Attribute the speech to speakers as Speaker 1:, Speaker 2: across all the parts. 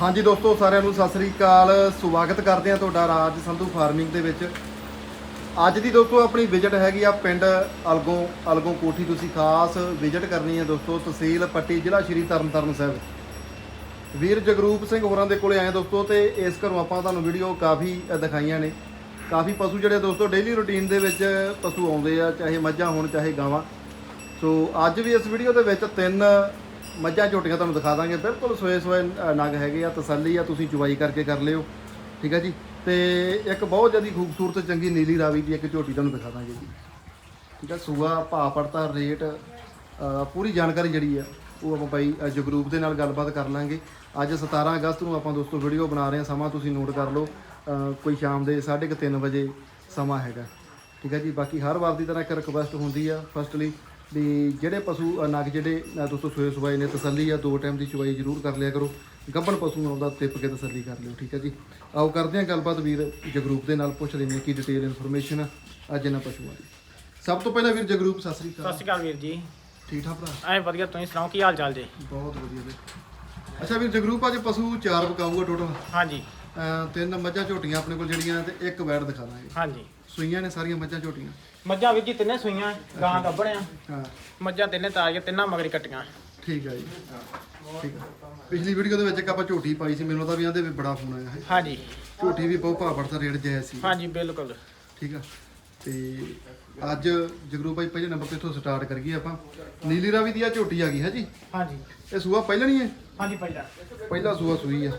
Speaker 1: ਹਾਂਜੀ ਦੋਸਤੋ, ਸਾਰਿਆਂ ਨੂੰ ਸਤਿ ਸ੍ਰੀ ਅਕਾਲ। ਸਵਾਗਤ ਕਰਦੇ ਹਾਂ ਤੁਹਾਡਾ ਰਾਜ ਸੰਧੂ ਫਾਰਮਿੰਗ ਦੇ ਵਿੱਚ। ਅੱਜ ਦੀ ਦੋਸਤੋ, ਆਪਣੀ ਵਿਜ਼ਿਟ ਹੈਗੀ ਆ ਪਿੰਡ ਅਲਗੋਂ ਅਲਗੋਂ ਕੋਠੀ ਤੁਸੀਂ ਖਾਸ ਵਿਜ਼ਿਟ ਕਰਨੀ ਹੈ ਦੋਸਤੋ, ਤਹਿਸੀਲ ਪੱਟੀ, ਜ਼ਿਲ੍ਹਾ ਸ਼੍ਰੀ ਤਰਨਤਾਰਨ ਸਾਹਿਬ। ਵੀਰ ਜਗਰੂਪ ਸਿੰਘ ਹੋਰਾਂ ਦੇ ਕੋਲੇ ਆਏ ਦੋਸਤੋ, ਤੇ ਇਸ ਘਰੋਂ ਆਪਾਂ ਤੁਹਾਨੂੰ ਵੀਡੀਓ ਕਾਫੀ ਦਿਖਾਈਆਂ ਨੇ। ਕਾਫੀ ਪਸ਼ੂ ਜਿਹੜੇ ਦੋਸਤੋ ਡੇਲੀ ਰੁਟੀਨ ਦੇ ਵਿੱਚ ਪਸ਼ੂ ਆਉਂਦੇ ਆ, ਚਾਹੇ ਮੱਝਾਂ ਹੋਣ, ਚਾਹੇ ਗਾਵਾਂ। ਸੋ, ਅੱਜ ਵੀ ਇਸ ਵੀਡੀਓ ਦੇ ਵਿੱਚ ਤਿੰਨ ਮੱਝਾਂ ਝੋਟੀਆਂ ਤੁਹਾਨੂੰ ਦਿਖਾ ਦਾਂਗੇ। ਬਿਲਕੁਲ ਸੋਏ ਸੋਏ ਨਗ ਹੈਗੇ ਆ, ਤਸੱਲੀ ਆ, ਤੁਸੀਂ ਚੁਵਾਈ ਕਰਕੇ ਕਰ ਲਿਓ। ਠੀਕ ਹੈ ਜੀ? ਤੇ ਇੱਕ ਬਹੁਤ ਜ਼ਿਆਦਾ ਖੂਬਸੂਰਤ ਚੰਗੀ ਨੀਲੀ ਰਾਵੀ ਦੀ ਇੱਕ ਝੋਟੀ ਤੁਹਾਨੂੰ ਦਿਖਾ ਦਾਂਗੇ ਜੀ। ਠੀਕ ਹੈ ਸੂਆ ਭਾਅ ਪੜਤਾ ਰੇਟ ਪੂਰੀ ਜਾਣਕਾਰੀ ਜਿਹੜੀ ਆ, ਉਹ ਆਪਾਂ ਬਾਈ ਜਗਰੂਪ ਦੇ ਨਾਲ ਗੱਲਬਾਤ ਕਰ ਲਾਂਗੇ। ਅੱਜ 17 ਅਗਸਤ ਨੂੰ ਆਪਾਂ ਦੋਸਤੋ ਵੀਡੀਓ ਬਣਾ ਰਹੇ ਹਾਂ ਸਮਾਂ ਤੁਸੀਂ ਨੋਟ ਕਰ ਲਓ। ਕੋਈ ਸ਼ਾਮ ਦੇ 3:30 ਵਜੇ ਸਮਾਂ ਹੈਗਾ। ਠੀਕ ਹੈ ਜੀ? ਬਾਕੀ ਹਰ ਵਾਰ ਦੀ ਤਰ੍ਹਾਂ ਇੱਕ ਰਿਕਵੈਸਟ ਹੁੰਦੀ ਆ ਫਸਟਲੀ ਵੀ ਜਿਹੜੇ ਪਸ਼ੂ ਨਗ ਜਿਹੜੇ ਦੋਸਤੋ ਸੋਏ ਸਵਾਈ ਨੇ ਤਸੱਲੀ ਆ ਦੋ ਟਾਈਮ ਦੀ ਚੁਵਾਈ ਜ਼ਰੂਰ ਕਰ ਲਿਆ ਕਰੋ। ਗੱਭਣ ਪਸ਼ੂ ਨੂੰ ਉਹਦਾ ਤਿੱਪ ਕੇ ਤਸੱਲੀ ਕਰ ਲਿਓ ਠੀਕ ਹੈ ਜੀ? ਆਓ ਕਰਦੇ ਹਾਂ ਗੱਲਬਾਤ ਵੀਰ ਜਗਰੂਪ ਦੇ ਨਾਲ ਪੁੱਛ ਲੈਂਦੇ ਕੀ ਡਿਟੇਲ ਇਨਫੋਰਮੇਸ਼ਨ ਅੱਜ ਇਹਨਾਂ ਪਸ਼ੂਆਂ ਦੀ। ਸਭ ਤੋਂ ਪਹਿਲਾਂ ਵੀਰ ਜਗਰੂਪ ਸਤਿ ਸ੍ਰੀ
Speaker 2: ਸਤਿ
Speaker 1: ਅਕਾਲ
Speaker 2: ਸ਼੍ਰੀ ਅਕਾਲ ਵੀਰ ਜੀ।
Speaker 1: ਠੀਕ ਠਾਕ ਭਰਾ?
Speaker 2: ਐ ਵਧੀਆ ਤੁਸੀਂ ਸੁਣਾਓ ਕੀ ਹਾਲ ਚਾਲ ਜੀ?
Speaker 1: ਬਹੁਤ ਵਧੀਆ ਵੀਰ ਅੱਛਾ ਵੀਰ ਜਗਰੂਪ ਅੱਜ ਪਸ਼ੂ ਚਾਰ ਬਕਾਊਗਾ ਟੋਟਲ
Speaker 2: ਹਾਂਜੀ।
Speaker 1: ਤਿੰਨ ਮੱਝਾਂ ਝੋਟੀਆਂ ਆਪਣੇ ਕੋਲ ਜਿਹੜੀਆਂ ਤੇ ਇੱਕ ਵੈੜ ਦਿਖਾ ਦਾਂਗੇ।
Speaker 2: ਹਾਂਜੀ।
Speaker 1: ਸੂਈਆਂ ਨੇ ਸਾਰੀਆਂ ਮੱਝਾਂ ਝੋਟੀਆਂ।
Speaker 2: ਮੱਝਾਂ ਜੀ ਤਿੰਨੇ ਸੂਈਆਂ ਗਾਂ ਗੱਭਣਿਆ।
Speaker 1: ਹਾਂ।
Speaker 2: ਮੱਝਾਂ ਤਿੰਨੇ ਤਾਜ਼ੀਆਂ ਤਿੰਨਾਂ ਮਗਰੀ ਕੱਟੀਆਂ।
Speaker 1: ਠੀਕ ਹੈ ਜੀ। ਠੀਕ ਹੈ ਪਿਛਲੀ ਵੀਡੀਓ ਦੇ ਵਿੱਚ ਇੱਕ ਆਪਾਂ ਝੋਟੀ ਪਾਈ ਸੀ ਮੈਨੂੰ ਤਾਂ ਵੀ ਆਂਦੇ ਵੀ ਬੜਾ ਫੋਨ ਆਇਆ ਹੈ।
Speaker 2: ਹਾਂਜੀ।
Speaker 1: ਝੋਟੀ ਵੀ ਬਹੁਤ ਭਾਅ ਪੜਦਾ ਰੇਟ ਜਾਇਜ਼ ਸੀ।
Speaker 2: ਹਾਂਜੀ ਬਿਲਕੁਲ।
Speaker 1: ਠੀਕ ਆ। ਤੇ ਅੱਜ ਜਗਰੂ ਭਾਈ ਪਹਿਲੇ ਨੰਬਰ ਤੇ ਇੱਥੋਂ ਸਟਾਰਟ ਕਰੀਏ ਆਪਾਂ। ਨੀਲੀ ਰਾਵੀ ਦੀ ਆ ਝੋਟੀ ਆ ਗਈ ਹੈ ਜੀ?
Speaker 2: ਹਾਂਜੀ।
Speaker 1: ਇਹ ਸੂਆ ਪਹਿਲਾਂ ਨਹੀਂ ਹੈ?
Speaker 2: ਹਾਂਜੀ ਪਹਿਲਾਂ।
Speaker 1: ਪਹਿਲਾ ਸੂਆ ਸੂਈ ਆ।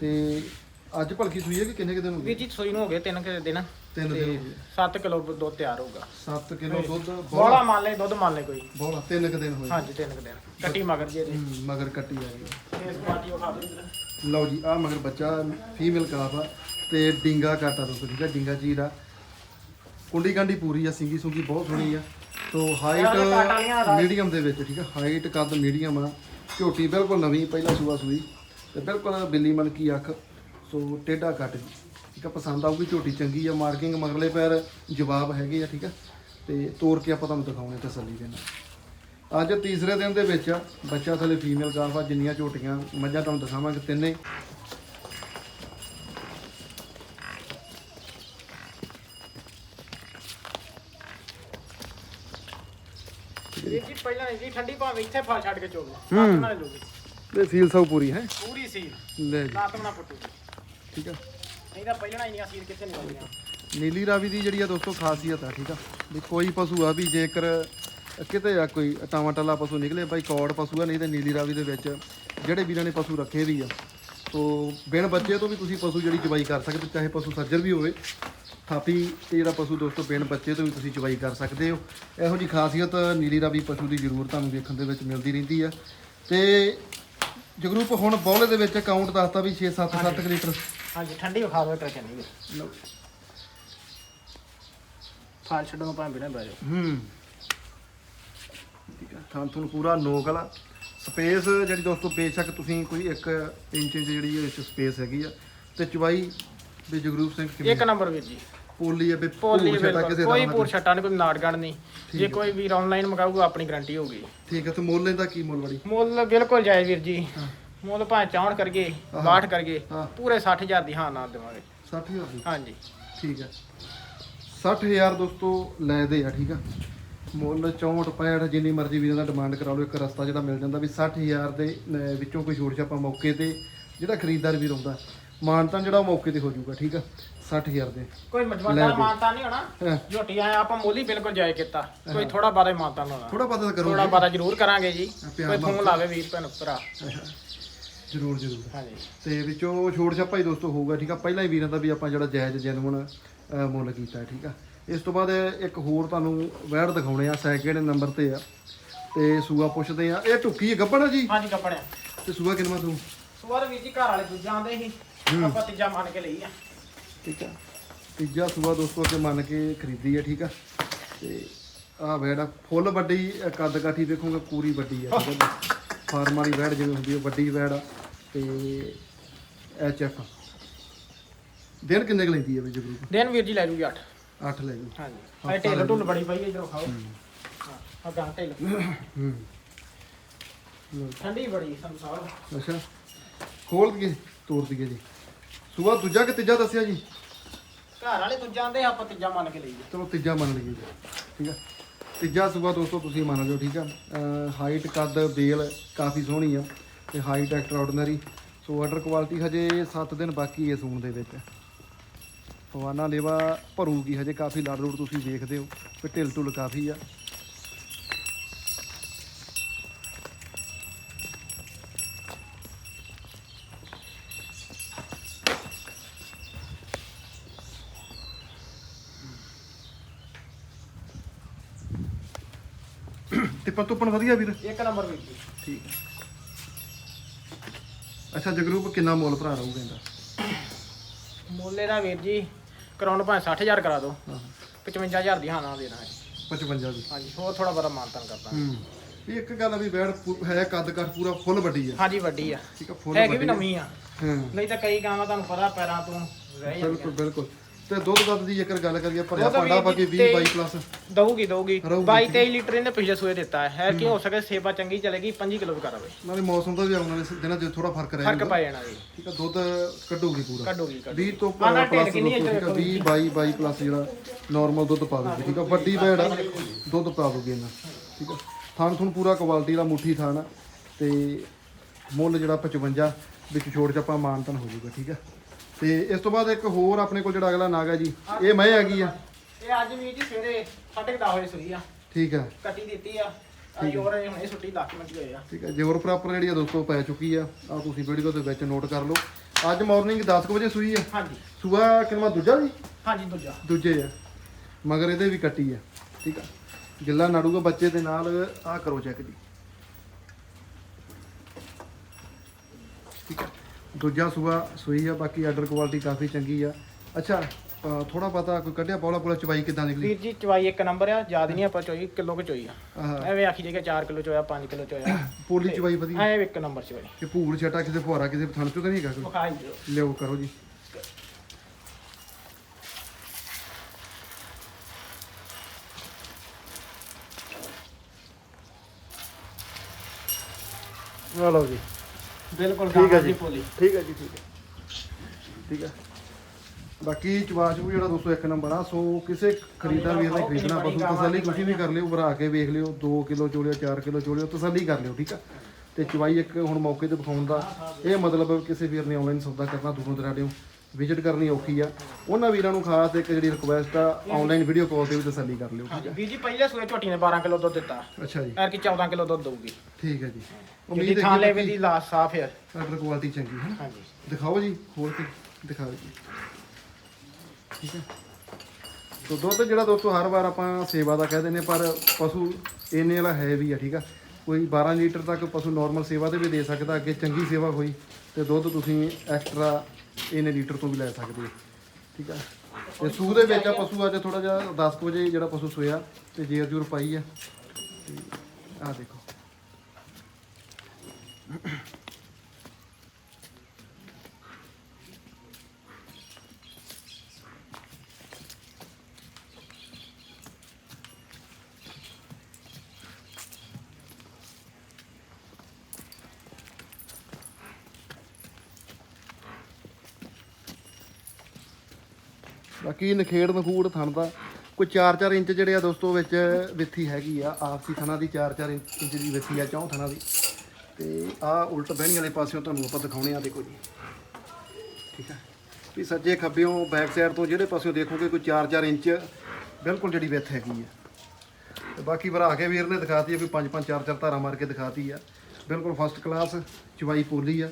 Speaker 1: ਤੇ ਅੱਜ ਭਲਕੀ ਸੂਈ ਹੈ ਕਿ ਕਿੰਨੇ ਕੁ ਦਿਨ ਹੋ ਗਏ?
Speaker 2: ਵੀਰ ਜੀ ਸੂਈ ਨੂੰ ਹੋ ਗਏ ਤਿੰਨ ਕੁ ਦਿਨ।
Speaker 1: ਤਿੰਨ ਦਿਨ ਹੋ ਗਏ।
Speaker 2: 7 ਕਿਲੋ ਦੁੱਧ ਤਿਆਰ ਹੋਊਗਾ।
Speaker 1: 7 ਕਿਲੋ ਦੁੱਧ
Speaker 2: ਬੋਲਾ ਮੰਨ ਲੈ ਦੁੱਧ ਮੰਨ ਲੈ ਕੋਈ।
Speaker 1: ਬੋਲਾ ਤਿੰਨ ਕੁ ਦਿਨ ਹੋਏ।
Speaker 2: ਹਾਂਜੀ ਤਿੰਨ ਕੁ ਦਿਨ। ਕੱਟੀ ਮਗਰ ਜੀ ਇਹਦੇ।
Speaker 1: ਮਗਰ ਕੱਟੀ ਆ ਗਈ।
Speaker 2: ਇਸ ਪਾਰਟੀ ਉਹ ਖਾ ਇੱਧਰ।
Speaker 1: ਲਓ ਜੀ ਆ ਮਗਰ ਬੱਚਾ ਫੀਮੇਲ ਕਾਫ ਆ। ਤੇ ਡਿੰਗਾ ਕਾਟਾ ਦੋ ਠੀਕ ਆ? ਡਿੰਗਾ ਜੀ ਦਾ ਕੁੰਡੀ ਕਾਂਡੀ ਪੂਰੀ ਆ ਸਿੰਗੀ ਸੁੰਗੀ ਬਹੁਤ ਸੋਹਣੀ ਆ। ਸੋ ਹਾਈਟ ਮੀਡੀਅਮ ਦੇ ਵਿੱਚ ਠੀਕ ਆ? ਹਾਈਟ ਕੱਦ ਮੀਡੀਅਮ ਆ। ਝੋਟੀ ਬਿਲਕੁਲ ਨਵੀਂ ਪਹਿਲਾ ਸੂਆ ਸੂਈ। ਤੇ ਬਿਲਕੁਲ ਬਿੱਲੀ ਮਨ ਕੀ ਅੱਖ। ਸੋ ਟੇਢਾ ਕੱਟ ਠੀਕ ਆ ਪਸੰਦ ਆਊਗੀ ਝੋਟੀ ਚੰਗੀ ਆ ਮਾਰਕਿੰਗ ਮਗਰਲੇ ਪੈਰ ਜਵਾਬ ਹੈਗੇ ਆ ਠੀਕ ਆ ਤੇ ਤੋੜ ਕੇ ਆਪਾਂ ਤੁਹਾਨੂੰ ਦਿਖਾਉਣੇ ਤਸੱਲੀ ਦੇ ਨਾਲ। ਅੱਜ ਤੀਸਰੇ ਦਿਨ ਦੇ ਵਿੱਚ ਬੱਚਾ ਥਲੇ ਫੀਮੇਲ ਗਾਫ ਜਿੰਨੀਆਂ ਝੋਟੀਆਂ ਮੱਝਾਂ ਤੁਹਾਨੂੰ ਦਿਖਾਵਾਂਗੇ ਤਿੰਨੇ।
Speaker 2: ਵੀਰ ਜੀ ਪਹਿਲਾਂ ਜੀ ਠੰਡੀ ਭਾਵੇਂ ਇੱਥੇ ਫਲ ਛੱਡ ਕੇ ਚੋਲੋ ਲੱਤ ਨਾਲ ਲੂਗੀ
Speaker 1: ਤੇ ਸੀਲ ਸਭ ਪੂਰੀ ਹੈ?
Speaker 2: ਪੂਰੀ ਸੀਲ
Speaker 1: ਲੈ ਜੀ।
Speaker 2: ਲੱਤ ਨਾ ਪੱਟੂਗੀ
Speaker 1: ਠੀਕ ਆ?
Speaker 2: ਨਹੀਂ ਤਾਂ ਪਹਿਲਾਂ ਇੰਨੀਆਂ ਸੀਲ ਕਿੱਥੇ ਨਿਕਲਦੀਆਂ
Speaker 1: ਨੀਲੀ ਰਾਵੀ ਦੀ ਜਿਹੜੀ ਆ ਦੋਸਤੋ ਖਾਸੀਅਤ ਆ ਠੀਕ ਆ? ਵੀ ਕੋਈ ਪਸ਼ੂ ਆ ਵੀ ਜੇਕਰ ਕਿਤੇ ਆ ਕੋਈ ਟਾਵਾਂ ਟੱਲਾ ਪਸ਼ੂ ਨਿਕਲੇ ਬਾਈ ਕੌੜ ਪਸ਼ੂ ਆ ਨਹੀਂ ਤੇ ਨੀਲੀ ਰਾਵੀ ਦੇ ਵਿੱਚ ਜਿਹੜੇ ਵੀਰਾਂ ਨੇ ਪਸ਼ੂ ਰੱਖੇ ਵੀ ਆ। ਸੋ ਬਿਨ ਬੱਚੇ ਤੋਂ ਵੀ ਤੁਸੀਂ ਪਸ਼ੂ ਜਿਹੜੀ ਚਵਾਈ ਕਰ ਸਕਦੇ ਚਾਹੇ ਪਸ਼ੂ ਸੱਜਰ ਵੀ ਹੋਵੇ ਥਾਪੀ ਤੇ ਜਿਹੜਾ ਪਸ਼ੂ ਦੋਸਤੋ ਬਿਨ ਬੱਚੇ ਤੋਂ ਵੀ ਤੁਸੀਂ ਚਵਾਈ ਕਰ ਸਕਦੇ ਹੋ। ਇਹੋ ਜੀ ਖਾਸੀਅਤ ਨੀਲੀ ਰਾਵੀ ਪਸ਼ੂ ਦੀ ਜ਼ਰੂਰ ਤੁਹਾਨੂੰ ਵੇਖਣ ਦੇ ਵਿੱਚ ਮਿਲਦੀ ਰਹਿੰਦੀ ਆ। ਤੇ ਜਗਰੂਪ ਹੁਣ ਬੌਲੇ ਦੇ ਵਿੱਚ ਕਾਊਂਟ ਦੱਸਤਾ ਵੀ 6 7 7 ਲੀਟਰ
Speaker 2: ਹਾਂਜੀ ਠੰਡੀ ਵਿਖਾ ਦਿਓ ਟਰਕ ਨਹੀਂ
Speaker 1: ਲਓ।
Speaker 2: ਫਾਲ ਛੱਡੋ ਭਾਵੇਂ ਬਿਨਾਂ ਬਹਿ ਜਾਓ।
Speaker 1: ਹੂੰ। ਠੀਕ ਹੈ ਥਾਂ ਤੁਹਾਨੂੰ ਪੂਰਾ ਨੋਕ ਵਾਲਾ ਸਪੇਸ ਜਿਹੜੀ ਦੋਸਤੋ ਬੇਸ਼ੱਕ ਤੁਸੀਂ ਕੋਈ 1 ਇੰਚ ਜਿਹੜੀ ਇਸ ਸਪੇਸ ਹੈਗੀ ਆ। ਤੇ ਚਵਾਈ ਵੀ ਜਗਰੂਪ ਸਿੰਘ ਕਿਵੇਂ?
Speaker 2: ਇੱਕ ਨੰਬਰ ਵੀਰ ਜੀ।
Speaker 1: ਪੋਲੀ ਆ ਵੀ
Speaker 2: ਪੋਲੀ
Speaker 1: ਭੂਰ ਛਟਾ ਕਿਸੇ ਦਾ
Speaker 2: ਕੋਈ
Speaker 1: ਨਾ
Speaker 2: ਪੂਰ ਛੱਟਾ ਨਹੀਂ ਕੋਈ ਨਾੜਗੜ ਨਹੀਂ। ਜੇ ਕੋਈ ਵੀਰ ਆਨਲਾਈਨ ਮੰਗਾਊਗਾ ਆਪਣੀ ਗਾਰੰਟੀ ਹੋਊਗੀ।
Speaker 1: ਠੀਕ ਹੈ ਤੇ ਮੁੱਲ ਇਹਦਾ ਕੀ ਮੁੱਲ ਵੜੀ
Speaker 2: ਮੁੱਲ ਬਿਲਕੁਲ ਜਾਇਜ਼ ਵੀਰ ਜੀ। ਮੁੱਲ ਭਾਵੇਂ 64 ਕਰਗੇ 62 ਕਰਗੇ
Speaker 1: ਹਾਂ।
Speaker 2: ਪੂਰੇ 60000 ਦੀ ਹਾਂ ਨਾਲ ਦੇਵਾਂਗੇ।
Speaker 1: 60000 ਦੀ?
Speaker 2: ਹਾਂਜੀ।
Speaker 1: ਠੀਕ ਹੈ। 60000 ਦੋਸਤੋ ਲੈ ਦੇ ਆ ਠੀਕ ਆ? ਮੁੱਲ 64 65 ਜਿੰਨੀ ਮਰਜ਼ੀ ਵੀਰਾਂ ਦਾ ਡਿਮਾਂਡ ਕਰਾ ਲਓ ਇੱਕ ਰਸਤਾ ਜਿਹੜਾ ਮਿਲ ਜਾਂਦਾ ਵੀ 60000 ਦੇ ਅਹ, ਵਿੱਚੋਂ ਕੋਈ ਛੋਟ ਛਾਪਾ ਮੌਕੇ ਤੇ ਜਿਹੜਾ ਖਰੀਦਦਾਰ ਵੀਰ ਆਉਂਦਾ ਮਾਨਤਾਂ ਜਿਹੜਾ ਉਹ ਮੌਕੇ ਤੇ ਹੋ ਜਾਊਗਾ ਠੀਕ ਆ? 60000 ਦੇ।
Speaker 2: ਕੋਈ
Speaker 1: ਲੈ ਦੇ।
Speaker 2: ਮਾਨਤਾ ਨਹੀਂ ਹੋਣਾ। ਝੋਟੀ ਆਏ ਆਪਾਂ ਮੁੱਲ ਬਿਲਕੁਲ ਜਾਇਜ਼ ਕੀਤਾ। ਕੋਈ ਥੋੜਾ ਬਾਰੇ ਮਾਨਤਾ ਹੋਣਾ।
Speaker 1: ਥੋੜਾ ਪਤਾ ਕਰੋ
Speaker 2: ਥੋੜਾ ਬਾਰਾ ਜ਼ਰੂਰ ਕਰਾਂਗੇ ਜੀ।
Speaker 1: ਪਿਆਰ
Speaker 2: ਕੋਈ ਫੋਨ ਲਾਵੇ ਵੀਰ ਭੈਣ ਭਰਾ।
Speaker 1: ਜਰੂਰ ਜਰੂਰ।
Speaker 2: ਹਾਂਜੀ।
Speaker 1: ਤੇ ਵਿੱਚੋਂ ਛੋੜ ਛਾਪਾ ਹੀ ਦੋਸਤੋ ਹੋਊਗਾ ਠੀਕ ਆ? ਪਹਿਲਾਂ ਹੀ ਵੀਰਾਂ ਦਾ ਵੀ ਆਪਾਂ ਜਿਹੜਾ ਜਾਇਜ਼ ਜੈਨੂਨ ਮੁੱਲ ਕੀਤਾ ਠੀਕ ਆ? ਇਸ ਤੋਂ ਬਾਅਦ ਇੱਕ ਹੋਰ ਤੁਹਾਨੂੰ ਵੈੜ ਦਿਖਾਉਣੇ ਆ ਸੈਕਿੰਡ ਨੰਬਰ ਤੇ ਆ? ਤੇ ਸੂਆ ਪੁੱਛਦੇ ਆ। ਇਹ ਟੁੱਕੀ ਹੈ ਗੱਬੜ ਆ ਜੀ?
Speaker 2: ਹਾਂਜੀ ਕੱਪੜਿਆ
Speaker 1: ਤੇ ਸੂਆ ਕਿੰਨਾ ਤੂੰ
Speaker 2: ਸਵਾਰ ਵੀਰ ਜੀ ਘਰ ਵਾਲੇ ਦੂਜਾ ਆਂਦੇ ਸੀ ਆਪਾਂ ਤੀਜਾ ਮੰਨ ਕੇ ਲਈ ਆ।
Speaker 1: ਠੀਕ ਆ। ਤੀਜਾ ਸੂਆ ਦੋਸਤੋ ਅੱਗੇ ਮੰਨ ਕੇ ਖਰੀਦੀ ਹੈ ਠੀਕ ਆ? ਤੇ ਆ ਵੈੜ ਆ ਫੁੱਲ ਵੱਡੀ ਕੱਦ ਕਾਠੀ ਦੇਖੋਗੇ ਪੂਰੀ ਵੱਡੀ ਆ ਆ ਫਾਰਮ ਵਾਲੀ ਵੈੜ ਜਿਵੇਂ ਹੁੰਦੀ ਹੈ ਵੱਡੀ ਵੈੜ ਆ। ਤੇ ਐਚ ਐਫ ਦਿਨ ਕਿੰਨੇ ਕੁ ਲੈਂਦੀ ਹੈ ਵੀ ਜਗਰੂ
Speaker 2: ਦਿਨ ਵੀਰ ਜੀ ਲੈ ਜੂਗੀ 8
Speaker 1: 8 ਲੈ ਜੂ।
Speaker 2: ਹਾਂਜੀ। ਇਹ ਢਿੱਲ ਢੁੱਲ ਬੜੀ ਪਈ ਹੈ ਇਧਰੋਂ ਖਾਓ। ਹਾਂ। ਆ ਗਾਂ ਢਿੱਲ।
Speaker 1: ਹੂੰ।
Speaker 2: ਠੰਡੀ ਬੜੀ ਸੰਸਾਰ
Speaker 1: ਅੱਛਾ। ਖੋਲ ਦਈਏ ਤੋੜ ਦਈਏ ਜੀ। ਸੂਆ ਦੂਜਾ ਕਿ ਤੀਜਾ ਦੱਸਿਆ ਜੀ?
Speaker 2: ਘਰ ਵਾਲੇ ਦੂਜਾ ਆਂਦੇ ਆਪਾਂ ਤੀਜਾ ਮੰਨ ਕੇ ਲਈਏ।
Speaker 1: ਚਲੋ ਤੀਜਾ ਮੰਨ ਲਈਏ ਜੀ। ਠੀਕ ਆ? ਤੀਜਾ ਸੂਆ ਦੋਸਤੋ ਤੁਸੀਂ ਮੰਨ ਲਓ ਠੀਕ ਆ? ਹਾਈਟ ਕੱਦ ਬੇਲ ਕਾਫੀ ਸੋਹਣੀ ਆ। ਤੇ height extraordinary so order quality ਹਜੇ 7 ਦਿਨ ਬਾਕੀ ਹੈ ਸੂਣ ਦੇ ਵਿੱਚ। ਫਵਾਨਾ ਲੇਵਾ ਭਰੂਗੀ ਹਜੇ ਕਾਫੀ ਲੜ ਰੂੜ ਤੁਸੀਂ ਵੇਖਦੇ ਹੋ ਤੇ ਢਿੱਲ ਢੁੱਲ ਕਾਫੀ ਆ। ਤੇ ਪਤੂਪਣ ਵਧੀਆ ਵੀਰ?
Speaker 2: ਇੱਕ ਨੰਬਰ ਵੀਰ
Speaker 1: ਠੀਕ ਹੈ ਅੱਛਾ ਜਗਰੂਪ ਕਿੰਨਾ ਮੁੱਲ ਭਰਾ ਰਹੂਗਾ ਇਹਦਾ
Speaker 2: ਮੁੱਲੇ ਦਾ ਵੀਰ ਜੀ ਕਰਾਉਣ ਭਾਵੇਂ 60000 ਕਰਾ ਦਿਓ।
Speaker 1: ਹਾਂ।
Speaker 2: 55000 ਦੀ ਹਾਂ ਨਾ ਦੇਣਾ ਹੈ।
Speaker 1: 55 ਦੀ
Speaker 2: ਹਾਂਜੀ ਹੋਰ ਥੋੜਾ ਬੜਾ ਮਾਨਤਨ ਕਰਦਾ।
Speaker 1: ਹੂੰ। ਇਹ ਇੱਕ ਗੱਲ ਆ ਵੀ ਬੈੜ ਪੂ- ਹੈ ਕੱਦ ਕਰ ਪੂਰਾ ਫੁੱਲ ਵੱਡੀ ਆ।
Speaker 2: ਹਾਂਜੀ ਵੱਡੀ ਆ।
Speaker 1: ਠੀਕ ਆ ਫੁੱਲ
Speaker 2: ਹੈਗੀ ਵੀ
Speaker 1: ਵੱਡੀ।
Speaker 2: ਨਵੀਂ ਆ।
Speaker 1: ਹਾਂ।
Speaker 2: ਨਹੀਂ ਤਾਂ ਕਈ ਗਾਵਾਂ ਤੁਹਾਨੂੰ ਪਤਾ ਪੈਰਾਂ ਤੋਂ ਰਹਿ
Speaker 1: ਬਿਲਕੁਲ ਬਿਲਕੁਲ। ਤੇ ਦੁੱਧ ਦੱਧ ਦੀ ਜੇਕਰ ਗੱਲ ਕਰੀਏ ਭਰਿਆ
Speaker 2: ਦੁੱਧ
Speaker 1: ਬਾਕੀ 20
Speaker 2: ਤੇ-
Speaker 1: 22 ਪਲੱਸ
Speaker 2: ਦਊਗੀ ਦਊਗੀ।
Speaker 1: ਰਹੂਗੀ,
Speaker 2: 22 23 ਲੀਟਰ ਇਹਨੇ ਪਿਛਲੇ ਸੂਏ ਦਿੱਤਾ ਹੈ। ਹੈ ਕਿ ਹੋ ਸਕੇ ਸੇਵਾ ਚੰਗੀ ਚੱਲੇਗੀ 5 ਕਿਲੋ ਵੀ ਕਰਾਵੇ
Speaker 1: ਨਾਲੇ ਮੌਸਮ ਦਾ ਵੀ ਆਉਣ ਵਾਲੇ ਦਿਨਾਂ 'ਚ ਥੋੜਾ ਫ਼ਰਕ ਰਹਿ
Speaker 2: ਫ਼ਰਕ
Speaker 1: ਜਾਂਦਾ
Speaker 2: ਪੈ ਜਾਣਾ ਜੀ।
Speaker 1: ਠੀਕ ਆ ਦੁੱਧ ਕੱਢੂਗੀ ਪੂਰਾ।
Speaker 2: ਕੱਢੂਗੀ ਕੱਢੂਗੀ।
Speaker 1: 20 ਤੋਂ
Speaker 2: ਆਹ ਨਾ
Speaker 1: ਪਲੱਸ
Speaker 2: ਕਿੰਨੀ ਹੈ
Speaker 1: ਠੀਕ ਆ 20 22 22 ਪਲੱਸ ਜਿਹੜਾ ਨਾਰਮਲ ਦੁੱਧ ਪਾ ਦੂਗੀ ਠੀਕ ਆ ਵੱਡੀ ਬੈੜ ਆ ਦੁੱਧ ਪਾ ਦੂਗੀ ਇਹਨਾਂ। ਠੀਕ ਆ ਥਣ ਥਣ ਪੂਰਾ ਕੁਆਲਿਟੀ ਦਾ ਮੁੱਠੀ ਥਣ ਆ ਤੇ ਮੁੱਲ ਜਿਹੜਾ 55 ਵਿੱਚ ਛੋੜ ਚ ਆਪਾਂ ਮਾਨਤਨ ਹੋ ਜਾਊਗਾ। ਠੀਕ ਆ ਤੇ ਇਸ ਤੋਂ ਬਾਅਦ ਇੱਕ ਹੋਰ ਆਪਣੇ ਕੋਲ ਜਿਹੜਾ ਅਗਲਾ ਨਾਗ ਹੈ ਜੀ ਇਹ ਮੈਂ ਹੈਗੀ ਆ।
Speaker 2: ਇਹ ਅੱਜ ਵੀ ਜੀ ਸਵੇਰੇ 10:30 ਵਜੇ ਸੂਈ ਆ।
Speaker 1: ਠੀਕ ਆ।
Speaker 2: ਕੱਟੀ ਦਿੱਤੀ ਆ। ਅਈ ਹੋਰ ਇਹ ਹੁਣੇ ਛੁੱਟੀ 10 ਮਿੰਟ ਹੋਏ ਆ।
Speaker 1: ਠੀਕ ਹੈ ਜੋਰ ਪ੍ਰੋਪਰ ਜਿਹੜੀ ਆ ਦੋਸਤੋ ਪੈ ਚੁੱਕੀ ਆ ਆ ਤੁਸੀਂ ਵੀਡੀਓ ਦੇ ਵਿੱਚ ਨੋਟ ਕਰ ਲਓ। ਅੱਜ ਮਾਰਨਿੰਗ 10 ਕੁ ਵਜੇ ਸੂਈ ਆ।
Speaker 2: ਹਾਂਜੀ।
Speaker 1: ਸੂਆ ਕਿੰਨਾ ਦੂਜਾ ਜੀ?
Speaker 2: ਹਾਂਜੀ ਦੂਜਾ।
Speaker 1: ਦੂਜੇ ਆ। ਮਗਰ ਇਹਦੇ ਵੀ ਕੱਟੀ ਆ। ਠੀਕ ਆ। ਗਿੱਲਾ ਨਾੜੂਗਾ ਬੱਚੇ ਦੇ ਨਾਲ ਆ ਕਰੋ ਚੈੱਕ ਜੀ। ਠੀਕ ਆ। ਦੂਜਾ ਸੂਆ ਸੂਈ ਆ ਬਾਕੀ ਆਰਡਰ ਕੁਆਲਿਟੀ ਕਾਫੀ ਚੰਗੀ ਆ। ਅੱਛਾ ਥੋੜਾ ਪਤਾ ਕੋਈ ਕੱਢਿਆ ਪੌਲਾ ਪੌਲਾ ਚਵਾਈ ਕਿਦਾਂ ਨਿਕਲੀ?
Speaker 2: ਵੀਰ ਜੀ ਚਵਾਈ ਇੱਕ ਨੰਬਰ ਆ ਯਾਦ ਨਹੀਂ ਆਪਾਂ ਚੋਈ ਕਿਲੋ ਕਿ ਚੋਈ ਆ। ਐਵੇਂ ਆਖੀ ਜੇ ਕਿ 4 ਕਿਲੋ ਚੋਇਆ 5 ਕਿਲੋ ਚੋਇਆ।
Speaker 1: ਪੋਲੀ ਚਵਾਈ ਵਧੀਆ।
Speaker 2: ਐਵੇਂ ਇੱਕ ਨੰਬਰ ਚੋਈ
Speaker 1: ਕਿ ਭੂੜ ਛਟਾ ਕਿਸੇ ਫੁਹਾਰਾ ਕਿਸੇ ਥਣ ਚੋਂ ਤਾਂ ਨਹੀਂ ਹੈਗਾ ਕੋਈ? ਲਿਓ ਕਰੋ ਜੀ। ਲਓ ਜੀ।
Speaker 2: ਬਿਲਕੁਲ
Speaker 1: ਠੀਕ ਹੈ ਜੀ।
Speaker 2: ਪੋਲੀ
Speaker 1: ਠੀਕ ਹੈ ਜੀ ਠੀਕ ਹੈ। ਠੀਕ ਹੈ। ਬਾਕੀ ਚਵਾਸ਼ ਵੀ ਜਿਹੜਾ ਦੋਸਤੋ ਇੱਕ ਨੰਬਰ ਆ ਸੋ ਕਿਸੇ ਖਰੀਦਦਾਰ ਵੀਰ ਨੇ ਖਰੀਦਣਾ ਪਸ਼ੂ ਤਸੱਲੀ ਤੁਸੀਂ ਵੀ ਕਰ ਲਿਓ ਭਰਾ ਕੇ ਵੇਖ ਲਿਓ 2 ਕਿਲੋ ਚੋਲਿਓ 4 ਕਿਲੋ ਚੋਲਿਓ ਤਸੱਲੀ ਕਰ ਲਿਓ ਠੀਕ ਆ? ਤੇ ਚਵਾਈ ਇੱਕ ਹੁਣ ਮੌਕੇ ਤੇ ਵਿਖਾਉਣ ਦਾ ਇਹ ਮਤਲਬ ਕਿਸੇ ਵੀਰ ਨੇ ਆਨਲਾਈਨ ਸੌਦਾ ਕਰਨਾ ਦੂਰੋਂ ਦਰਾਡਿਓ ਵਿਜ਼ਿਟ ਕਰਨੀ ਔਖੀ ਆ। ਉਹਨਾਂ ਵੀਰਾਂ ਨੂੰ ਖਾਸ ਇੱਕ ਜਿਹੜੀ ਰਿਕੁਐਸਟ ਆ ਆਨਲਾਈਨ ਵੀਡੀਓ ਕਾਲ ਤੇ ਵੀ ਤਸੱਲੀ ਕਰ ਲਿਓ ਠੀਕ
Speaker 2: ਵੀਰ ਜੀ ਪਹਿਲੇ ਸੂਏ ਝੋਟੀ ਨੇ 12 ਕਿਲੋ ਦੁੱਧ ਦਿੱਤਾ।
Speaker 1: ਅੱਛਾ ਜੀ।
Speaker 2: ਐਰ ਕੀ 14 ਕਿਲੋ ਦੁੱਧ ਦਊਗੀ।
Speaker 1: ਠੀਕ ਹੈ ਜੀ। ਉਮੀਦ ਹੈ
Speaker 2: ਲੈਵੇ ਦੀ ਲਾਸ ਸਾਫ਼ ਹੈ।
Speaker 1: ਆਰਡਰ ਕੁਆਲਿਟੀ ਚੰਗੀ ਹੈ ਨਾ?
Speaker 2: ਹਾਂਜੀ।
Speaker 1: ਦਿਖਾਓ ਜੀ ਖੋਲ ਕੇ ਦਿਖਾਓ ਜੀ। ਠੀਕ ਹੈ ਤੋ ਦੁੱਧ ਜਿਹੜਾ ਦੋਸਤੋ ਹਰ ਵਾਰ ਆਪਾਂ ਸੇਵਾ ਦਾ ਕਹਿ ਦਿੰਦੇ ਪਰ ਪਸ਼ੂ ਇੰਨੇ ਵਾਲਾ ਹੈ ਵੀ ਆ ਠੀਕ ਆ? ਕੋਈ 12 ਲੀਟਰ ਤੱਕ ਪਸ਼ੂ ਨਾਰਮਲ ਸੇਵਾ ਤੇ ਵੀ ਦੇ ਸਕਦਾ ਅੱਗੇ ਚੰਗੀ ਸੇਵਾ ਹੋਈ ਤੇ ਦੁੱਧ ਤੁਸੀਂ ਐਕਸਟਰਾ ਇੰਨੇ ਲੀਟਰ ਤੋਂ ਵੀ ਲੈ ਸਕਦੇ ਹੋ ਠੀਕ ਆ? ਤੇ ਸੂ ਦੇ ਵਿੱਚ ਆ ਪਸ਼ੂ ਅੱਜ ਥੋੜਾ ਜਿਹਾ 10 ਕੁ ਵਜੇ ਜਿਹੜਾ ਪਸ਼ੂ ਸੋਇਆ ਤੇ ਜੇਰ ਜੂਰ ਪਾਈ ਆ। ਤੇ ਆਹ ਦੇਖੋ। ਬਾਕੀ ਨਖੇੜ ਨਖੂੜ ਥਣ ਦਾ ਕੋਈ 4-4 ਇੰਚ ਜਿਹੜੇ ਆ ਦੋਸਤੋ ਵਿੱਚ ਵਿੱਥੀ ਹੈਗੀ ਆ, ਆਪਸੀ ਥਣਾ ਦੀ 4-4 ਇੰਚ ਦੀ ਵਿੱਥੀ ਆ, ਚੌਂ ਥਣਾ ਦੀ। ਤੇ ਆ ਉਲਟ ਬਹਿਣੀ ਵਾਲੇ ਪਾਸਿਓਂ ਤੁਹਾਨੂੰ ਆਪਾਂ ਦਿਖਾਉਣੇ ਆ ਦੇਖੋ ਜੀ। ਠੀਕ ਹੈ ਵੀ ਸੱਜੇ ਖੱਬਿਓਂ ਬੈਕ ਸਾਈਡ ਤੋਂ ਜਿਹੜੇ ਪਾਸਿਓਂ ਦੇਖੋਗੇ ਕੋਈ 4-4 ਇੰਚ ਬਿਲਕੁਲ ਜਿਹੜੀ ਵਿੱਥ ਹੈਗੀ ਆ। ਤੇ ਬਾਕੀ ਭਰਾ ਕੇ ਵੀਰ ਨੇ ਦਿਖਾਤੀ ਆ ਵੀ 5-5 4-4 ਧਾਰਾ ਮਾਰ ਕੇ ਦਿਖਾਤੀ ਆ। ਬਿਲਕੁਲ ਫਸਟ ਕਲਾਸ ਚਵਾਈ ਪੋਲੀ ਆ।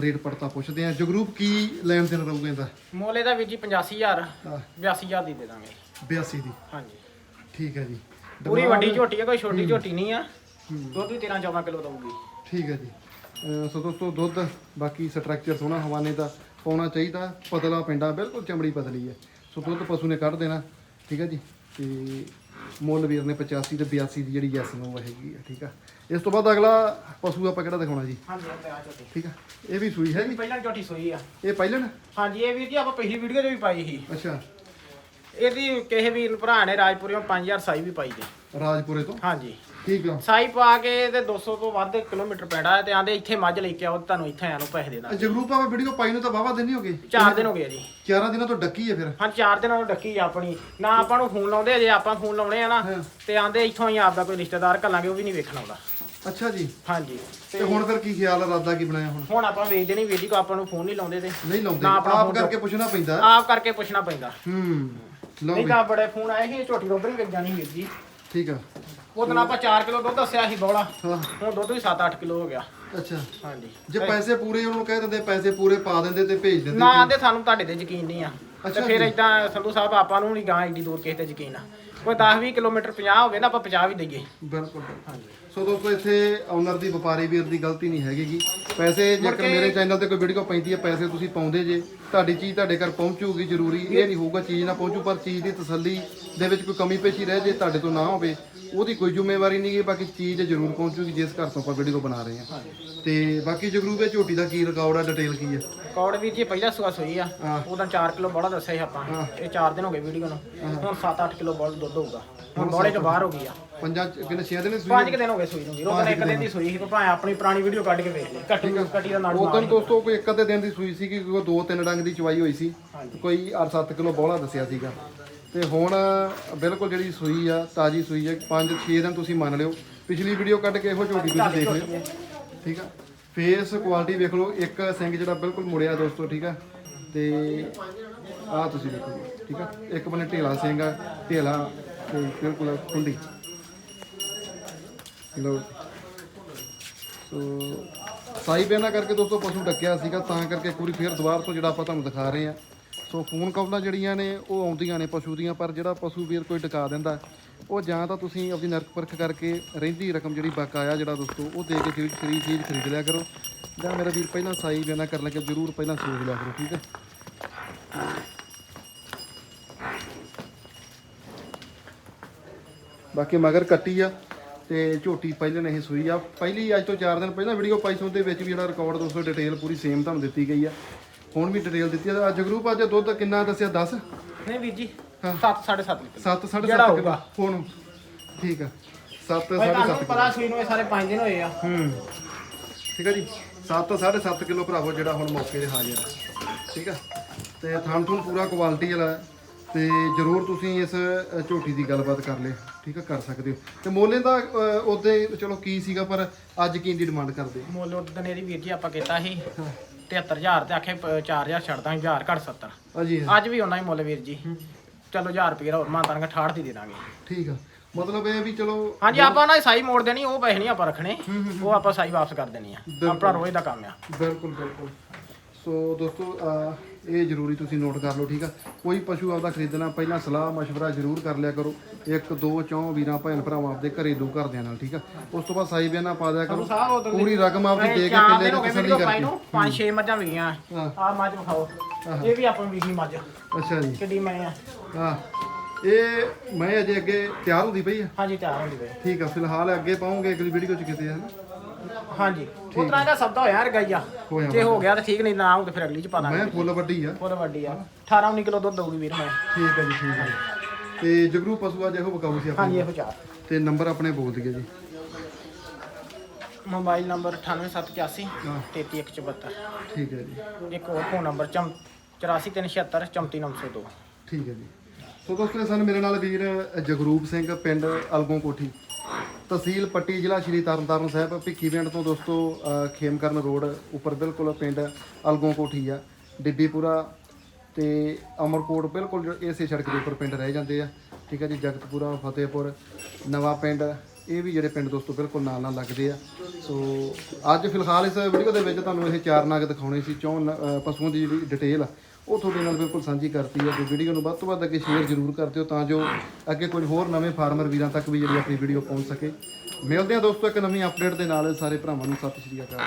Speaker 1: ਰੇਟ ਪੜਤਾ ਪੁੱਛਦੇ ਆ। ਜਗਰੂਪ ਕੀ ਲੈਣ ਦੇਣ ਰਹੂਗਾ ਇਹਦਾ?
Speaker 2: ਮੋਲੇ ਦਾ ਵੀਰ ਜੀ 85000
Speaker 1: ਆਹ,
Speaker 2: 82000 ਦੀ ਦੇ ਦਾਂਗੇ।
Speaker 1: 82 ਦੀ।
Speaker 2: ਹਾਂਜੀ।
Speaker 1: ਠੀਕ ਹੈ ਜੀ।
Speaker 2: ਪੂਰੀ ਵੱਡੀ ਝੋਟੀ ਹੈ ਕੋਈ ਛੋਟੀ ਝੋਟੀ ਨਹੀਂ ਆ। ਦੁੱਧ ਵੀ 13 14 ਕਿਲੋ ਦਊਗੀ।
Speaker 1: ਠੀਕ ਹੈ ਜੀ। ਅਹ ਸੋ ਦੋਸਤੋ ਦੁੱਧ ਬਾਕੀ ਸਟਰਕਚਰ ਸੋਹਣਾ ਹਵਾਨੇ ਦਾ ਪਾਉਣਾ ਚਾਹੀਦਾ। ਪਤਲਾ ਪਿੰਡਾ ਬਿਲਕੁਲ ਚਮੜੀ ਪਤਲੀ ਹੈ। ਸੋ ਦੁੱਧ ਪਸ਼ੂ ਨੇ ਕੱਢ ਦੇਣਾ। ਠੀਕ ਹੈ ਜੀ। ਤੇ ਮੁੱਲ ਵੀਰ ਨੇ 85 ਤੇ 82 ਦੀ ਜਿਹੜੀ ਯੈਸ ਨੂੰ ਹੈਗੀ ਹੈ ਠੀਕ ਆ। ਇਸ ਤੋਂ ਬਾਅਦ ਅਗਲਾ ਪਸ਼ੂ ਆਪਾਂ ਕਿਹੜਾ ਦਿਖਾਉਣਾ ਜੀ?
Speaker 2: ਹਾਂਜੀ ਉਹ ਤੇ ਆ ਝੋਟੀ
Speaker 1: ਠੀਕ ਆ। ਇਹ ਵੀ ਸੂਈ ਹੈ
Speaker 2: ਇਹ
Speaker 1: ਜੀ
Speaker 2: ਪਹਿਲਾਂ ਝੋਟੀ ਸੋਈ ਆ।
Speaker 1: ਇਹ ਪਹਿਲਣ
Speaker 2: ਹਾਂਜੀ ਇਹ ਵੀਰ ਜੀ ਆਪਾਂ ਪਹਿਲੀ ਵੀਡੀਓ 'ਚ ਵੀ ਪਾਈ ਸੀ।
Speaker 1: ਅੱਛਾ।
Speaker 2: ਇਹਦੀ ਕਿਸੇ ਵੀਰ ਭਰਾ ਨੇ ਰਾਜਪੁਰਿਓਂ 5000 ਸਾਈ ਵੀ ਪਾਈ ਜੀ
Speaker 1: ਰਾਜਪੁਰੇ ਤੋਂ?
Speaker 2: ਹਾਂਜੀ।
Speaker 1: ਠੀਕ ਆ।
Speaker 2: ਸਾਈ ਪਾ ਕੇ ਤੇ 200 ਤੋਂ ਵੱਧ ਕਿਲੋਮੀਟਰ ਪੈਂਦਾ ਤੇ ਆਂਦੇ ਇੱਥੇ ਮੱਝ ਲੈ ਕੇ ਆਓ ਤੇ ਤੁਹਾਨੂੰ ਇੱਥੇ ਨੂੰ ਪੈਸੇ ਦੇ ਦਾਂ
Speaker 1: ਜਗਰੂਪ ਆ ਵੀਡੀਓ ਪਾਈ ਨੂੰ ਤਾਂ ਵਾਵਾ ਦਿਨ ਹੀ ਹੋ ਗਏ।
Speaker 2: ਚਾਰ ਦਿਨ ਹੋ ਗਏ ਜੀ।
Speaker 1: ਚਾਰਾਂ ਦਿਨਾਂ ਤੋਂ ਡੱਕੀ ਹੈ ਫਿਰ।
Speaker 2: ਹਾਂ ਚਾਰ ਦਿਨਾਂ ਨੂੰ ਡੱਕੀ ਆ ਆਪਣੀ। ਨਾ ਆਪਾਂ ਨੂੰ ਫੋਨ ਲਾਉਂਦੇ ਜੇ ਆਪਾਂ ਫੋਨ ਲਾਉਣੇ ਆ ਨਾ। ਤੇ ਆਂਦੇ ਇੱਥੋਂ ਹੀ ਆਪਦਾ ਕੋਈ ਰਿਸ਼ਤੇਦਾਰ ਘੱਲਾਂਗੇ ਉਹ ਵੀ ਨਹੀਂ ਵੇਖਣ ਆਉਂਦਾ।
Speaker 1: ਅੱਛਾ ਜੀ।
Speaker 2: ਹਾਂਜੀ।
Speaker 1: ਤੇ ਹੁਣ ਫਿਰ ਕੀ ਖਿਆਲ ਆ ਰਾਦਾ ਕੀ ਬਣਾਇਆ ਹੁਣ?
Speaker 2: ਹੁਣ ਆਪਾਂ ਵੇਚਦੇ ਨਹੀਂ ਵੀਡੀ ਕੋ ਆਪਾਂ ਨੂੰ ਫੋਨ ਨਹੀਂ ਲਾਉਂਦੇ ਤੇ।
Speaker 1: ਨਹੀਂ ਲਾਉਂਦੇ। ਆਪ ਕਰਕੇ ਪੁੱਛਣਾ ਪੈਂਦਾ।
Speaker 2: ਆਪ ਕਰਕੇ ਪੁੱਛਣਾ ਪੈਂਦਾ।
Speaker 1: ਹੂੰ।
Speaker 2: ਨਹੀਂ ਤਾਂ ਬੜੇ ਫੋਨ ਆਏ ਸੀ ਝੋਟੀ ਰੋਬਰ ਵੇਚ ਜਾਣੀ ਵੀਰ ਜੀ।
Speaker 1: ਠੀਕ ਆ।
Speaker 2: ਉਹ ਦਿਨ ਆਪਾਂ 4 ਕਿਲੋ ਦੁੱਧ ਦੱਸਿਆ ਸੀ ਬੋਲਾ
Speaker 1: ਹਾਂ।
Speaker 2: ਹੁਣ ਦੁੱਧ ਵੀ 7-8 ਕਿਲੋ ਹੋ ਗਿਆ।
Speaker 1: ਅੱਛਾ।
Speaker 2: ਹਾਂਜੀ।
Speaker 1: ਜੇ ਪੈਸੇ ਪੂਰੇ ਉਹਨਾਂ ਨੂੰ ਕਹਿ ਦਿੰਦੇ ਪੈਸੇ ਪੂਰੇ ਪਾ ਦਿੰਦੇ ਤੇ ਭੇਜ ਦਿੰਦੇ
Speaker 2: ਨਾ ਆਂਦੇ ਸਾਨੂੰ ਤੁਹਾਡੇ ਤੇ ਯਕੀਨ ਨਹੀਂ ਆ। ਤੇ
Speaker 1: ਅੱਛਾ
Speaker 2: ਫਿਰ। ਇਦਾਂ ਸੰਧੂ ਸਾਹਿਬ ਆਪਾਂ ਨੂੰ ਨਹੀਂ ਗਾਂ ਏਡੀ ਦੂਰ ਕਿਸੇ ਤੇ ਯਕੀਨ ਆ। ਕੋਈ 10-20 ਕਿਲੋਮੀਟਰ 50 ਹੋਵੇ ਨਾ ਆਪਾਂ 50 ਵੀ ਦਈਏ।
Speaker 1: ਬਿਲਕੁਲ।
Speaker 2: ਹਾਂਜੀ।
Speaker 1: ਸੋ ਦੋਸਤੋ ਇੱਥੇ ਓਨਰ ਦੀ ਵਪਾਰੀ ਵੀਰ ਦੀ ਗਲਤੀ ਨਹੀਂ ਹੈਗੀਗੀ ਪੈਸੇ ਜੇਕਰ ਮੇਰੇ ਚੈਨਲ ਤੇ ਕੋਈ ਵੀਡੀਓ ਪੈਂਦੀ ਹੈ ਪੈਸੇ ਤੁਸੀਂ ਪਾਉਂਦੇ ਜੇ। ਤੁਹਾਡੀ ਚੀਜ਼ ਤੁਹਾਡੇ ਘਰ ਪਹੁੰਚੂਗੀ ਜ਼ਰੂਰੀ। ਇਹ ਨਹੀਂ ਹੋਊਗਾ ਚੀਜ਼ ਨਾ ਪਹੁੰਚੂ ਪਰ ਚੀਜ਼ ਦੀ ਤਸੱਲੀ ਦੇ ਵਿੱਚ ਕੋਈ ਕਮੀ ਪੇਸ਼ੀ ਰਹਿ ਜੇ ਤੁਹਾਡੇ ਤੋਂ ਨਾ ਹੋਵੇ ਉਹਦੀ ਕੋਈ ਜ਼ਿੰਮੇਵਾਰੀ ਨਹੀਂ ਗੀ ਬਾਕੀ ਚੀਜ਼ ਜ਼ਰੂਰ ਪਹੁੰਚੂਗੀ ਜਿਸ ਘਰ ਤੋਂ ਆਪਾਂ ਵੀਡੀਓ ਬਣਾ ਰਹੇ ਹਾਂ। ਤੇ ਬਾਕੀ ਜਗਰੂਪ ਇਹ ਝੋਟੀ ਦਾ ਕੀ ਰਿਕਾਰਡ ਆ ਡਿਟੇਲ ਕੀ ਹੈ
Speaker 2: ਕੌੜ ਵੀਰ ਜੀ ਪਹਿਲਾ ਸੁਆ ਸੋਈ ਆ। ਉਹਦਾ 4 ਕਿਲੋ ਬੋਲਾ ਦੱਸਿਆ ਸੀ ਆਪਾਂ। ਇਹ 4 ਦਿਨ ਹੋ ਗਏ ਵੀਡੀਓ ਨੂੰ। ਹੁਣ 7-8 ਕਿਲੋ ਬੋਲ ਦੁੱਧ ਹੋਊਗਾ। ਹੁਣ ਬੋਲੇ ਤੋਂ ਬਾਹਰ ਹੋ ਗਈ ਆ।
Speaker 1: ਪੰਜਾਂ ਕਿੰਨੇ 6 ਦਿਨ
Speaker 2: ਪੰਜ ਕਿ ਦਿਨ ਹੋ ਗਏ ਸੂਈ ਨੂੰ ਵੀਰ ਇੱਕ ਦਿਨ ਦੀ ਸੂਈ ਸੀ ਭਾਵੇਂ ਆਪਣੀ ਪੁਰਾਣੀ ਵੀਡੀਓ ਕੱਢ ਕੇ ਵੇਖ ਲਈ ਕੱਟੀ ਕੱਟੀ ਦਾ ਨਾਲ
Speaker 1: ਉਹ ਦਿਨ ਦੋਸਤੋ ਕੋਈ ਇੱਕ ਅੱਧੇ ਦਿਨ ਦੀ ਸੂਈ ਸੀ ਕਿ ਕੋਈ ਦੋ ਤਿੰਨ ਡੰਗ ਦੀ ਚਵਾਈ ਹੋਈ ਸੀ। ਕੋਈ 8-7 ਕਿਲੋ ਬੋਲਾ ਦੱਸਿਆ ਸੀਗਾ। ਤੇ ਹੁਣ ਬਿਲਕੁਲ ਜਿਹੜੀ ਸੂਈ ਆ, ਤਾਜੀ ਸੂਈ ਹੈ 5-6 ਦਿਨ ਤੁਸੀਂ ਮੰਨ ਲਿਓ। ਪਿਛਲੀ ਵੀਡੀਓ ਕੱਢ ਕੇ ਇਹੋ ਝੋਟੀ ਤੁਸੀਂ ਦੇਖ ਲਿਓ। ਠੀਕ ਆ? ਫੇਸ ਕੁਆਲਿਟੀ ਵੇਖ ਲਓ, ਇੱਕ ਸਿੰਘ ਜਿਹੜਾ ਬਿਲਕੁਲ ਮੁੜਿਆ ਦੋਸਤੋ, ਠੀਕ ਆ? ਤੇ ਆਹ ਤੁਸੀਂ ਦੇਖੋ ਠੀਕ ਆ? ਇੱਕ ਬੰਨੇ ਢੇਲਾ ਸਿੰਘ ਆ, ਢੇਲਾ ਤੇ ਬਿਲਕੁਲ ਖੁੱਲੀ ਲਓ ਸੋ ਸਾਈ ਬੇਨਾ ਕਰਕੇ ਦੋਸਤੋ ਪਸ਼ੂ ਡੱਕਿਆ ਸੀਗਾ, ਤਾਂ ਕਰਕੇ ਪੂਰੀ ਵਾਰੀ ਫੇਰ ਦੁਬਾਰ ਤੋਂ ਜਿਹੜਾ ਆਪਾਂ ਤੁਹਾਨੂੰ ਦਿਖਾ ਰਹੇ ਆ। ਸੋ ਫੋਨ ਕਾਲਾਂ ਜਿਹੜੀਆਂ ਨੇ, ਉਹ ਆਉਂਦੀਆਂ ਨੇ ਪਸ਼ੂ ਦੀਆਂ, ਪਰ ਜਿਹੜਾ ਪਸ਼ੂ ਵੀਰ ਕੋਈ ਡਕਾ ਦਿੰਦਾ, ਉਹ ਜਾਂ ਤਾਂ ਤੁਸੀਂ ਆਪਣੀ ਨਰਕ ਪਰਖ ਕਰਕੇ ਰਹਿੰਦੀ ਰਕਮ ਜਿਹੜੀ ਬਕਾਇਆ ਜਿਹੜਾ ਦੋਸਤੋ, ਉਹ ਦੇ ਕੇ ਚੀਜ਼ ਖਰੀਦ ਚੀਜ਼ ਖਰੀਦ ਲਿਆ ਕਰੋ। ਜਾਂ ਮੇਰਾ ਵੀਰ ਪਹਿਲਾਂ ਸਾਈ ਬੇਨਾ ਕਰਨ ਲੱਗੇ ਜ਼ਰੂਰ ਪਹਿਲਾਂ ਸੋਚ ਲਿਆ ਕਰੋ, ਠੀਕ ਹੈ? ਬਾਕੀ ਮਗਰ ਕੱਟੀ ਆ ਤੇ ਝੋਟੀ ਪਹਿਲੇ ਨਹੀਂ ਸੂਈ ਆ। ਪਹਿਲੀ ਅੱਜ ਤੋਂ 4 ਦਿਨ ਪਹਿਲਾਂ ਵੀਡੀਓ ਪਾਈ ਸੀ, ਉਹਦੇ ਵਿੱਚ ਵੀ ਜਿਹੜਾ ਰਿਕਾਰਡ ਦੋਸਤੋ ਡਿਟੇਲ ਪੂਰੀ ਸੇਮ ਤੁਹਾਨੂੰ ਦਿੱਤੀ ਗਈ ਆ। ਹੁਣ ਵੀ ਡਿਟੇਲ ਦਿੱਤੀ ਆ ਅੱਜ ਗਰੂਪ ਅੱਜ ਦੁੱਧ ਕਿੰਨਾ ਦੱਸਿਆ? 10
Speaker 2: ਨਹੀਂ ਵੀਰ ਜੀ
Speaker 1: ਹਾਂ।
Speaker 2: 7 7.5 ਕਿਲੋ
Speaker 1: 7 7.5
Speaker 2: ਜਿਹੜਾ
Speaker 1: ਕਿਲੋ।
Speaker 2: ਹੋਊਗਾ।
Speaker 1: ਹੁਣ। ਠੀਕ ਆ। 7
Speaker 2: ਭਾਈ ਤੁਹਾਨੂੰ
Speaker 1: 7.5
Speaker 2: ਪਤਾ ਸੂਈ ਨੂੰ ਇਹ ਸਾਰੇ 5 ਦਿਨ ਹੋਏ ਆ।
Speaker 1: ਹੂੰ। ਠੀਕ ਆ ਜੀ। 7 7.5 ਕਿਲੋ ਭਰਾਵੋ ਜਿਹੜਾ ਹੁਣ ਮੌਕੇ ਤੇ ਹਾਜ਼ਰ ਆ। ਠੀਕ ਆ। ਤੇ ਥਣ ਥੁਣ ਪੂਰਾ ਕੁਆਲਿਟੀ ਵਾਲਾ ਹੈ। ਤੇ ਜਰੂਰ ਤੁਸੀਂ ਇਸ ਅ, ਝੋਟੀ ਦੀ ਗੱਲਬਾਤ ਕਰ ਲੈ ਠੀਕ ਆ ਕਰ ਸਕਦੇ ਹੋ। ਤੇ ਮੋਲੇ ਦਾ ਉਹਦੇ ਚਲੋ ਕੀ ਸੀਗਾ ਪਰ ਅੱਜ ਕੀ ਦੀ ਡਿਮਾਂਡ ਕਰਦੇ?
Speaker 2: ਮੁੱਲ ਉਦੋਂ ਇਹਦੀ ਵੀਰ ਜੀ ਆਪਾਂ ਕੀਤਾ ਸੀ 73000 ਤੇ ਆਖੇ 4000 ਛੱਡਦਾ 1000 ਘੱਟ 70
Speaker 1: ਹਾਂਜੀ
Speaker 2: ਅੱਜ ਵੀ ਉਹਨਾਂ ਹੀ ਮੁੱਲ ਵੀਰ ਜੀ। ਚਲੋ 1000 ਰੁਪਏ ਹੋਰ ਮਾਨਤਾਂ 68 ਦੀ ਦੇ ਦਾਂਗੇ।
Speaker 1: ਠੀਕ ਆ। ਮਤਲਬ ਇਹ ਵੀ ਚਲੋ
Speaker 2: ਹਾਂਜੀ ਆਪਾਂ ਨਾ ਸਾਈ ਮੋੜ ਦੇਣੀ ਉਹ ਪੈਸੇ ਨਹੀਂ ਆਪਾਂ ਰੱਖਣੇ ਉਹ ਆਪਾਂ ਸਾਈ ਵਾਪਸ ਕਰ ਦੇਣੀ ਆ। ਆਪਣਾ ਰੋਜ਼ ਦਾ ਕੰਮ ਆ।
Speaker 1: ਬਿਲਕੁਲ ਬਿਲਕੁਲ। ਸੋ ਦੋਸਤੋ ਅਹ, ਇਹ ਜ਼ਰੂਰੀ ਤੁਸੀਂ ਨੋਟ ਕਰ ਲਓ ਠੀਕ ਆ? ਕੋਈ ਪਸ਼ੂ ਆਪਦਾ ਖਰੀਦਣਾ ਪਹਿਲਾਂ ਸਲਾਹ مشਵਰਾ ਜ਼ਰੂਰ ਕਰ ਲਿਆ ਕਰੋ। ਇੱਕ ਦੋ ਚੌਂ ਵੀਰਾਂ ਭੈਣ ਭਰਾਵਾਂ ਆਪਦੇ ਘਰੇਲੂ ਘਰਦਿਆਂ ਨਾਲ ਠੀਕ ਆ? ਉਸ ਤੋਂ ਬਾਅਦ ਸਾਈ ਬਿਆਨਾ ਪਾ ਦਿਆ ਕਰੋ। ਪੂਰੀ ਰਕਮ ਆਪਦੀ ਦੇ ਕੇ ਕਿੱਲੇ
Speaker 2: ਨੂੰ ਕਿਸੇ
Speaker 1: ਨਹੀਂ
Speaker 2: ਕਰਨੀ ਪੰਜ ਛੇ ਮੱਝਾਂ
Speaker 1: ਵੀਆਂ
Speaker 2: ਆ ਮੱਝ ਵਿਖਾਓ। ਇਹ ਵੀ ਆਪਣੀ ਵੀਗੀ ਮੱਝ।
Speaker 1: ਅੱਛਾ ਜੀ।
Speaker 2: ਕਿੱਡੀ ਮੈਂ ਆ।
Speaker 1: ਹਾਂ। ਇਹ ਮੈਂ ਅਜੇ ਅੱਗੇ ਤਿਆਰ ਹੁੰਦੀ ਪਈ ਆ?
Speaker 2: ਹਾਂਜੀ ਤਿਆਰ ਹੁੰਦੀ ਪਈ
Speaker 1: ਠੀਕ ਆ ਫਿਲਹਾਲ ਅੱਗੇ ਪਾਉਂਗੇ ਅਗਲੀ ਵੀਡੀਓ ਚ ਕਿਤੇ ਹੈ ਨਾ
Speaker 2: ਹਾਂਜੀ। ਉਹ ਤਰ੍ਹਾਂ ਦਾ ਸਬਦਾ ਹੋਇਆ ਰਗਾਈਆ।
Speaker 1: ਹੋਇਆ
Speaker 2: ਜੇ ਹੋ ਗਿਆ ਤਾਂ ਠੀਕ ਨਹੀਂ ਨਾ ਤੇ ਫਿਰ ਅਗਲੀ ਚ ਪਾ ਦਾਂਗੇ।
Speaker 1: ਮੈਂ ਫੁੱਲ ਵੱਡੀ ਆ।
Speaker 2: ਬਹੁਤ ਵੱਡੀ ਆ। 18 19 ਕਿਲੋ ਦੁੱਧ ਦਊਗੀ ਵੀਰ ਮੈਂ।
Speaker 1: ਠੀਕ ਆ ਜੀ ਠੀਕ ਆ ਤੇ ਜਗਰੂ ਪਸ਼ੂ ਅੱਜ ਇਹੋ ਬਕਾਊ ਸੀ
Speaker 2: ਹਾਂਜੀ ਇਹੋ ਚਾਰ।
Speaker 1: ਤੇ ਨੰਬਰ ਆਪਣੇ ਬੋਲ ਦਈਏ ਜੀ।
Speaker 2: ਮੋਬਾਈਲ ਨੰਬਰ 98781
Speaker 1: ਹਾਂ।
Speaker 2: 33174
Speaker 1: ਠੀਕ ਹੈ ਜੀ।
Speaker 2: ਇੱਕ ਹੋਰ ਫੋਨ ਨੰਬਰ 84376 34902
Speaker 1: ਠੀਕ ਹੈ ਜੀ। ਸੋ ਦੋਸਤੋ ਸਨ ਮੇਰੇ ਨਾਲ ਵੀਰ ਜਗਰੂਪ ਸਿੰਘ ਪਿੰਡ ਅਲਗੋਂ ਕੋਠੀ। ਤਹਿਸੀਲ ਪੱਟੀ ਜ਼ਿਲ੍ਹਾ ਸ਼੍ਰੀ ਤਰਨਤਾਰਨ ਸਾਹਿਬ, ਭਿੱਖੀ ਪਿੰਡ ਤੋਂ ਦੋਸਤੋ ਖੇਮਕਰਨ ਰੋਡ ਉੱਪਰ ਬਿਲਕੁਲ ਪਿੰਡ ਅਲਗੋਂ ਕੋਠੀ ਆ ਡਿੱਬੀਪੁਰਾ ਤੇ ਅਮਰਕੋਟ ਬਿਲਕੁਲ ਜੋ, ਇਸੇ ਸੜਕ ਦੇ ਉੱਪਰ ਪਿੰਡ ਰਹਿ ਜਾਂਦੇ ਆ। ਠੀਕ ਹੈ ਜੀ, ਜਗਤਪੁਰਾ, ਫਤਿਹਪੁਰ, ਨਵਾਂ ਪਿੰਡ, ਇਹ ਵੀ ਜਿਹੜੇ ਪਿੰਡ ਦੋਸਤੋ ਬਿਲਕੁਲ ਨਾਲ ਨਾਲ ਲੱਗਦੇ ਆ। ਸੋ, ਅੱਜ ਫਿਲਹਾਲ ਇਸ ਵੀਡੀਓ ਦੇ ਵਿੱਚ ਤੁਹਾਨੂੰ ਇਹ ਚਾਰ ਨਗ ਦਿਖਾਉਣੇ ਸੀ, ਚੌਂ ਨ- ਪਸ਼ੂਆਂ ਦੀ ਜਿਹੜੀ ਡਿਟੇਲ ਉਹ ਤੁਹਾਡੇ ਨਾਲ ਬਿਲਕੁਲ ਸਾਂਝੀ ਕਰਤੀ ਹੈ ਤੇ ਵੀਡੀਓ ਨੂੰ ਵੱਧ ਤੋਂ ਵੱਧ ਅੱਗੇ ਸ਼ੇਅਰ ਜ਼ਰੂਰ ਕਰ ਦਿਓ ਤਾਂ ਜੋ ਅੱਗੇ ਕੁਝ ਹੋਰ ਨਵੇਂ ਫਾਰਮਰ ਵੀਰਾਂ ਤੱਕ ਵੀ ਜਿਹੜੀ ਆਪਣੀ ਵੀਡੀਓ ਪਹੁੰਚ ਸਕੇ। ਮਿਲਦੇ ਹਾਂ ਦੋਸਤੋ ਇੱਕ ਨਵੀਂ ਅਪਡੇਟ ਦੇ ਨਾਲ। ਸਾਰੇ ਭਰਾਵਾਂ ਨੂੰ ਸਤਿ ਸ਼੍ਰੀ ਅਕਾਲ।